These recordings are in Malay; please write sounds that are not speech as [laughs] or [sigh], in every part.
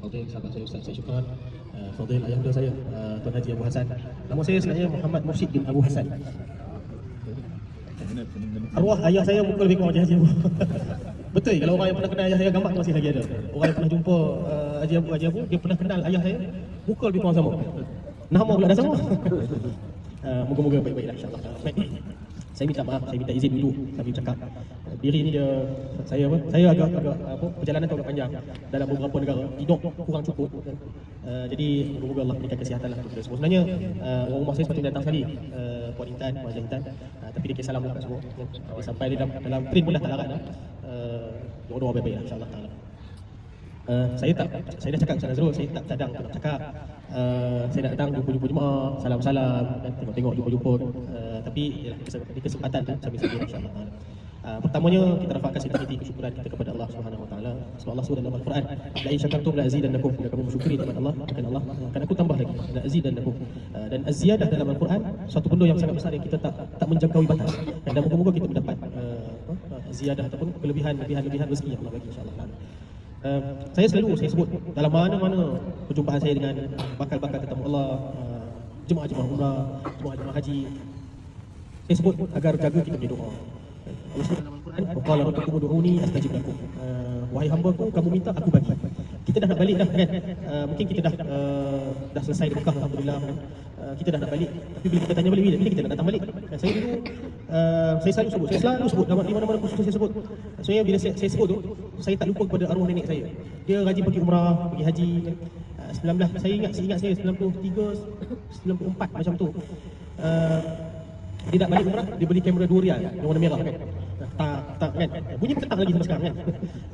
fadil sahabat saya Ustaz Syed Syukran. Eh, fadil ayahanda saya eh, Tuan Haji Abu Hassan. Nama saya sebenarnya Muhammad Mursyid bin Abu Hassan. Arwah ayah saya muka lebih kurang macam Haji Abu. [laughs] Betul kalau orang yang pernah kenal ayah saya gambar tu masih lagi ada. Orang yang pernah jumpa uh, Haji Abu Haji Abu dia pernah kenal ayah saya muka lebih kurang sama. Nama pula dah sama. Uh, [laughs] moga-moga baik-baiklah insyaAllah. Baik. Saya minta maaf saya minta izin dulu kami bercakap Uh, diri ni dia saya apa? Saya agak agak apa perjalanan tu agak panjang. Dalam beberapa negara hidup kurang cukup. Uh, jadi moga-moga Allah berikan kesihatan lah kepada semua. Sebenarnya uh, orang rumah saya sepatutnya datang sekali. Uh, Puan Intan Puan Jahitan uh, tapi dia kisah lah kat semua uh, sampai dia dalam, dalam print pun dah tak larat dah. Uh, doa-doa baik-baik lah insyaAllah Uh, saya tak saya dah cakap Ustaz Nazrul saya tak cadang tak nak cakap uh, saya nak datang jumpa-jumpa jemaah salam-salam dan tengok-tengok jumpa-jumpa uh, tapi yalah, kes- di kesempatan tu sambil saja insyaallah Uh, pertamanya kita rafakkan sedikit kesyukuran kita kepada Allah Subhanahu Wa Taala. Sebab Allah sebut dalam Al-Quran, "La in syakartum la azidannakum." Jika kamu bersyukuri nikmat Allah, akan Allah akan aku tambah lagi. La azidannakum. Uh, dan az-ziyadah dalam Al-Quran suatu benda yang sangat besar yang kita tak tak menjangkaui batas. Dan moga-moga kita mendapat uh, ziyadah ataupun kelebihan lebihan-lebihan rezeki yang Allah bagi insya-Allah. Uh, saya selalu saya sebut dalam mana-mana perjumpaan saya dengan bakal-bakal ketemu Allah, uh, jemaah-jemaah umrah, jemaah-jemaah haji. Saya sebut agar jaga kita punya doa. Allah sebut dalam Al-Quran, "Waqala rabbukum ud'uni astajib lakum." Uh, wahai hamba-Ku, kamu minta aku bagi. Kita dah nak balik dah kan. Uh, mungkin kita dah uh, dah selesai Mekah alhamdulillah. Uh, kita dah nak balik. Tapi bila kita tanya balik bila, bila kita nak datang balik? Dan saya dulu uh, saya selalu sebut, saya selalu sebut dalam di mana-mana kursus saya sebut. Sebenarnya bila saya, saya sebut tu, saya tak lupa kepada arwah nenek saya. Dia rajin pergi umrah, pergi haji. Uh, 19 saya ingat saya ingat saya 93 94 macam tu. Uh, dia nak balik umrah, dia beli kamera 2 rial yang warna merah kan. Tak, tak kan. Bunyi pun tetap lagi sampai sekarang kan.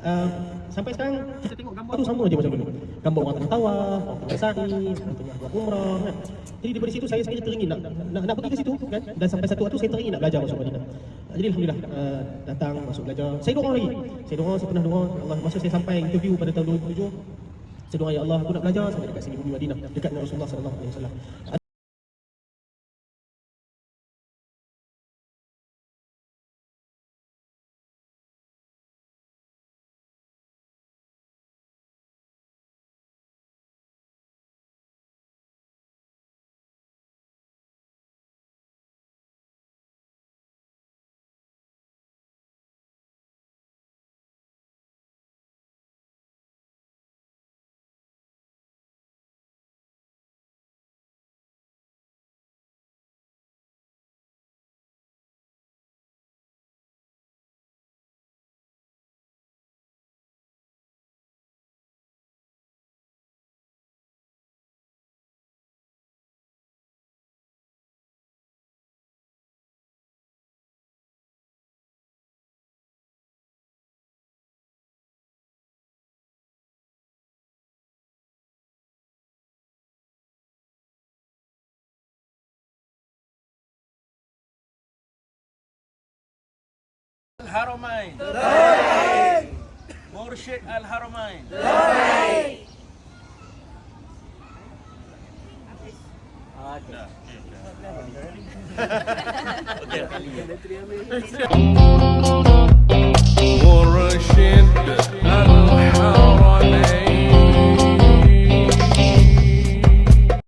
Uh, [laughs] sampai sekarang kita tengok gambar tu sama je macam dulu. Gambar orang tengah tawaf, orang sa'i, orang umrah kan. Jadi daripada situ saya sebenarnya teringin nak, nak, nak pergi ke situ kan. Dan sampai satu waktu saya teringin nak belajar masuk Madinah. Jadi Alhamdulillah uh, datang masuk belajar. Saya doa lagi. Saya doa, saya pernah doa. Allah masa saya sampai interview pada tahun 2007. Saya doa ya Allah aku nak belajar sampai dekat sini bumi Madinah dekat dengan Rasulullah sallallahu alaihi wasallam. الهرمين. مرشد الهرمين. [laughs] آه، okay. [laughs] [laughs]